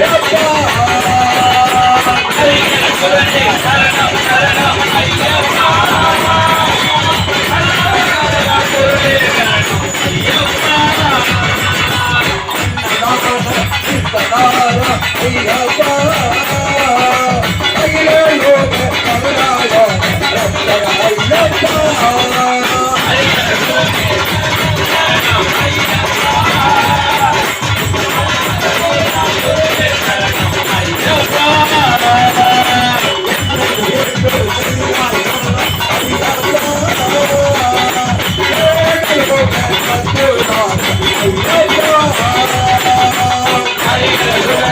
Hey, yo. Hare Krishna